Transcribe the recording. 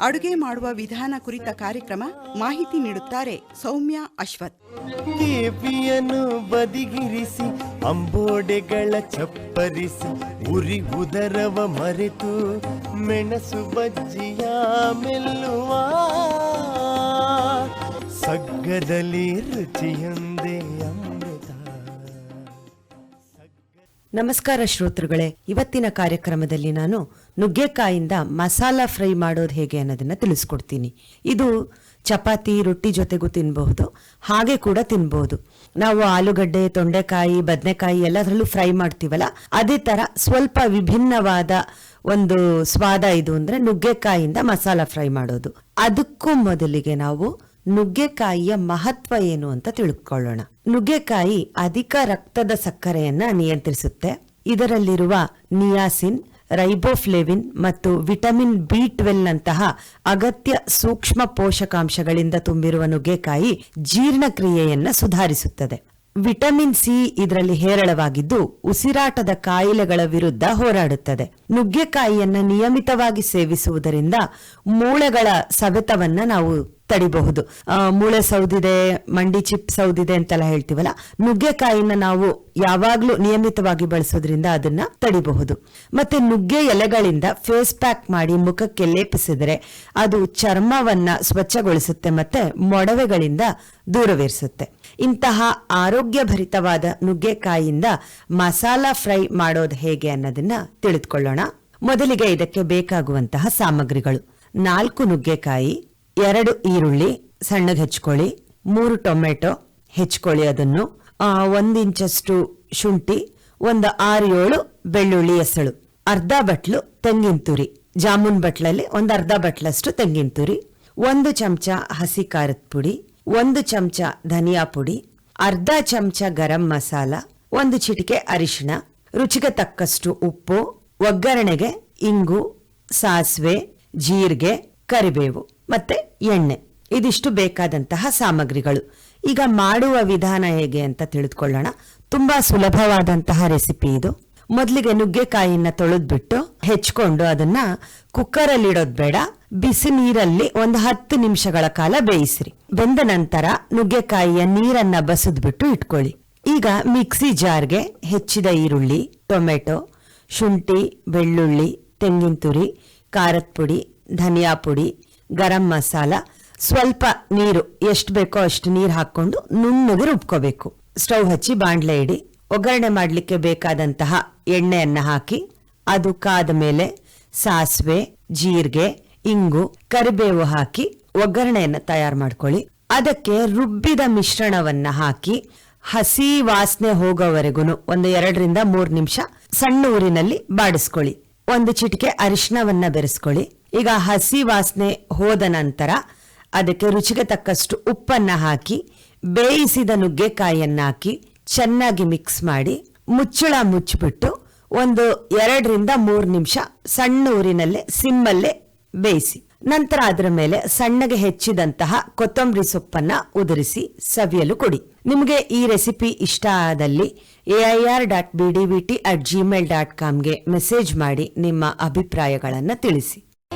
ಅಡುಗೆ ಮಾಡುವ ವಿಧಾನ ಕುರಿತ ಕಾರ್ಯಕ್ರಮ ಮಾಹಿತಿ ನೀಡುತ್ತಾರೆ ಸೌಮ್ಯ ಅಶ್ವಥ್. ಕೇಪಿಯನ್ನು ಬದಿಗಿರಿಸಿ, ಅಂಬೋಡೆಗಳ ಚಪ್ಪರಿಸಿ, ಉರಿ ಉದರವ ಮರೆತು, ಮೆಣಸು ಬಜ್ಜಿಯ ಮೆಲ್ಲುವ. ಸಗ್ಗದಲ್ಲಿ ರುಚಿಯೊಂದೇ ಅಮೃತ ನಮಸ್ಕಾರ ಶ್ರೋತೃಗಳೇ, ಇವತ್ತಿನ ಕಾರ್ಯಕ್ರಮದಲ್ಲಿ ನಾನು ನುಗ್ಗೆಕಾಯಿಂದ ಮಸಾಲ ಫ್ರೈ ಮಾಡೋದು ಹೇಗೆ ಅನ್ನೋದನ್ನ ತಿಳಿಸ್ಕೊಡ್ತೀನಿ. ಇದು ಚಪಾತಿ, ರೊಟ್ಟಿ ಜೊತೆಗೂ ತಿನ್ನಬಹುದು ಹಾಗೆ ಕೂಡ ತಿನ್ಬಹುದು. ನಾವು ಆಲೂಗಡ್ಡೆ, ತೊಂಡೆಕಾಯಿ, ಬದನೆಕಾಯಿ ಎಲ್ಲದರಲ್ಲೂ ಫ್ರೈ ಮಾಡ್ತೀವಲ್ಲ, ಅದೇ ತರ ಸ್ವಲ್ಪ ವಿಭಿನ್ನವಾದ ಒಂದು ಸ್ವಾದ ಇದು ಅಂದ್ರೆ ನುಗ್ಗೆಕಾಯಿಂದ ಮಸಾಲ ಫ್ರೈ ಮಾಡೋದು. ಅದಕ್ಕೂ ಮೊದಲಿಗೆ ನಾವು ನುಗ್ಗೆಕಾಯಿಯ ಮಹತ್ವ ಏನು ಅಂತ ತಿಳ್ಕೊಳ್ಳೋಣ. ನುಗ್ಗೆಕಾಯಿ ಅಧಿಕ ರಕ್ತದ ಸಕ್ಕರೆಯನ್ನ ನಿಯಂತ್ರಿಸುತ್ತೆ. ಇದರಲ್ಲಿರುವ ನಿಯಾಸಿನ್, ರೈಬೋಫ್ಲೇವಿನ್ ಮತ್ತು ವಿಟಮಿನ್ ಬಿ ಟ್ವೆಲ್ ನಂತಹ ಅಗತ್ಯ ಸೂಕ್ಷ್ಮ ಪೋಷಕಾಂಶಗಳಿಂದ ತುಂಬಿರುವ ನುಗ್ಗೆಕಾಯಿ ಜೀರ್ಣಕ್ರಿಯೆಯನ್ನ ಸುಧಾರಿಸುತ್ತದೆ. ವಿಟಮಿನ್ ಸಿ ಇದರಲ್ಲಿ ಹೇರಳವಾಗಿದ್ದು ಉಸಿರಾಟದ ಕಾಯಿಲೆಗಳ ವಿರುದ್ಧ ಹೋರಾಡುತ್ತದೆ. ನುಗ್ಗೆಕಾಯಿಯನ್ನ ನಿಯಮಿತವಾಗಿ ಸೇವಿಸುವುದರಿಂದ ಮೂಳೆಗಳ ಸವೆತವನ್ನ ನಾವು ತಡಿಬಹುದು. ಮೂಳೆ ಸೌದಿದೆ, ಮಂಡಿ ಚಿಪ್ ಸೌದಿದೆ ಅಂತೆಲ್ಲ ಹೇಳ್ತೀವಲ್ಲ, ನುಗ್ಗೆಕಾಯಿನ ನಾವು ಯಾವಾಗ್ಲೂ ನಿಯಮಿತವಾಗಿ ಬಳಸೋದ್ರಿಂದ ಅದನ್ನ ತಡಿಬಹುದು. ಮತ್ತೆ ನುಗ್ಗೆ ಎಲೆಗಳಿಂದ ಫೇಸ್ ಪ್ಯಾಕ್ ಮಾಡಿ ಮುಖಕ್ಕೆ ಲೇಪಿಸಿದರೆ ಅದು ಚರ್ಮವನ್ನ ಸ್ವಚ್ಛಗೊಳಿಸುತ್ತೆ ಮತ್ತೆ ಮೊಡವೆಗಳಿಂದ ದೂರವಿರಿಸುತ್ತೆ. ಇಂತಹ ಆರೋಗ್ಯಭರಿತವಾದ ನುಗ್ಗೆಕಾಯಿಯಿಂದ ಮಸಾಲ ಫ್ರೈ ಮಾಡೋದು ಹೇಗೆ ಅನ್ನೋದನ್ನ ತಿಳಿದುಕೊಳ್ಳೋಣ. ಮೊದಲಿಗೆ ಇದಕ್ಕೆ ಬೇಕಾಗುವಂತಹ ಸಾಮಗ್ರಿಗಳು. ನಾಲ್ಕು ನುಗ್ಗೆಕಾಯಿ ಎರಡು ಈರುಳ್ಳಿ, ಸಣ್ಣಗೆ ಹೆಚ್ಕೊಳ್ಳಿ, ಮೂರು ಟೊಮೆಟೊ ಹೆಚ್ಕೊಳ್ಳಿ ಅದನ್ನು. ಒಂದು ಇಂಚಷ್ಟು ಶುಂಠಿ, ಒಂದು ಆರು ಏಳು ಬೆಳ್ಳುಳ್ಳಿ ಎಸಳು ಅರ್ಧ ಬಟ್ಲು ತೆಂಗಿನ ತುರಿ. ಜಾಮೂನ್ ಬಟ್ಲಲ್ಲಿ ಒಂದು ಅರ್ಧ ಬಟ್ಲಷ್ಟು ತೆಂಗಿನ ತುರಿ. ಒಂದು ಚಮಚ ಹಸಿ ಖಾರದ ಪುಡಿ, ಒಂದು ಚಮಚ ಧನಿಯಾ ಪುಡಿ, ಅರ್ಧ ಚಮಚ ಗರಂ ಮಸಾಲ, ಒಂದು ಚಿಟಿಕೆ ಅರಿಶಿಣ, ರುಚಿಗೆ ತಕ್ಕಷ್ಟು ಉಪ್ಪು, ಒಗ್ಗರಣೆಗೆ ಇಂಗು, ಸಾಸಿವೆ, ಜೀರಿಗೆ, ಕರಿಬೇವು. ಮತ್ತೆ ಎಣ್ಣೆ. ಇದಿಷ್ಟು ಬೇಕಾದಂತಹ ಸಾಮಗ್ರಿಗಳು. ಈಗ ಮಾಡುವ ವಿಧಾನ ಹೇಗೆ ಅಂತ ತಿಳಿದುಕೊಳ್ಳೋಣ. ತುಂಬಾ ಸುಲಭವಾದಂತಹ ರೆಸಿಪಿ ಇದು. ಮೊದಲಿಗೆ ನುಗ್ಗೆಕಾಯಿನ ತೊಳೆದ್ಬಿಟ್ಟು ಹೆಚ್ಕೊಂಡು ಅದನ್ನ ಕುಕ್ಕರ್ ಅಲ್ಲಿ ಇಡೋದ್ ಬೇಡ. ಬಿಸಿ ನೀರಲ್ಲಿ ಒಂದು ಹತ್ತು ನಿಮಿಷಗಳ ಕಾಲ ಬೇಯಿಸ್ರಿ. ಬೆಂದ ನಂತರ ನುಗ್ಗೆಕಾಯಿಯ ನೀರನ್ನ ಬಸಿದ್ಬಿಟ್ಟು ಇಟ್ಕೊಳ್ಳಿ. ಈಗ ಮಿಕ್ಸಿ ಜಾರ್ಗೆ ಹೆಚ್ಚಿದ ಈರುಳ್ಳಿ, ಟೊಮೆಟೊ, ಶುಂಠಿ, ಬೆಳ್ಳುಳ್ಳಿ, ತೆಂಗಿನ ತುರಿ, ಖಾರದ ಪುಡಿ, ಧನಿಯಾ ಪುಡಿ ಗರಂ ಮಸಾಲ, ಸ್ವಲ್ಪ ನೀರು, ಎಷ್ಟು ಬೇಕೋ ಅಷ್ಟು ನೀರು ಹಾಕೊಂಡು ನುಣ್ಣಗೆ ರುಬ್ಕೋಬೇಕು. ಸ್ಟವ್ ಹಚ್ಚಿ ಬಾಂಡ್ಲೆ ಇಡಿ. ಒಗ್ಗರಣೆ ಮಾಡಲಿಕ್ಕೆ ಬೇಕಾದಂತಹ ಎಣ್ಣೆಯನ್ನ ಹಾಕಿ, ಅದು ಕಾದ ಮೇಲೆ ಸಾಸಿವೆ, ಜೀರಿಗೆ, ಇಂಗು, ಕರಿಬೇವು ಹಾಕಿ ಒಗ್ಗರಣೆಯನ್ನ ತಯಾರು ಮಾಡ್ಕೊಳ್ಳಿ. ಅದಕ್ಕೆ ರುಬ್ಬಿದ ಮಿಶ್ರಣವನ್ನ ಹಾಕಿ, ಹಸಿ ವಾಸನೆ ಹೋಗೋವರೆಗೂ ಒಂದು ಎರಡರಿಂದ ಮೂರು ನಿಮಿಷ ಸಣ್ಣ ಊರಿನಲ್ಲಿ ಬಾಡಿಸ್ಕೊಳ್ಳಿ. ಒಂದು ಚಿಟಿಕೆ ಅರಿಶಿನವನ್ನ ಬೆರೆಸ್ಕೊಳ್ಳಿ. ಈಗ ಹಸಿ ವಾಸನೆ ಹೋದ ನಂತರ ಅದಕ್ಕೆ ರುಚಿಗೆ ತಕ್ಕಷ್ಟು ಉಪ್ಪನ್ನು ಹಾಕಿ, ಬೇಯಿಸಿದ ನುಗ್ಗೆಕಾಯನ್ನು ಹಾಕಿ ಚೆನ್ನಾಗಿ ಮಿಕ್ಸ್ ಮಾಡಿ ಮುಚ್ಚಳ ಮುಚ್ಚಿಬಿಟ್ಟು ಒಂದು ಎರಡರಿಂದ ಮೂರು ನಿಮಿಷ ಸಣ್ಣ ಊರಿನಲ್ಲೇ ಸಿಮ್ಮಲ್ಲೇ ಬೇಯಿಸಿ. ನಂತರ ಅದರ ಮೇಲೆ ಸಣ್ಣಗೆ ಹೆಚ್ಚಿದಂತಹ ಕೊತ್ತಂಬರಿ ಸೊಪ್ಪನ್ನ ಉದುರಿಸಿ ಸವಿಯಲು ಕೊಡಿ. ನಿಮಗೆ ಈ ರೆಸಿಪಿ ಇಷ್ಟ ಆದಲ್ಲಿ AIR dot B D T at gmail dot ಕಾಮ್ಗೆ message ಮಾಡಿ ನಿಮ್ಮ ಅಭಿಪ್ರಾಯಗಳನ್ನು ತಿಳಿಸಿ.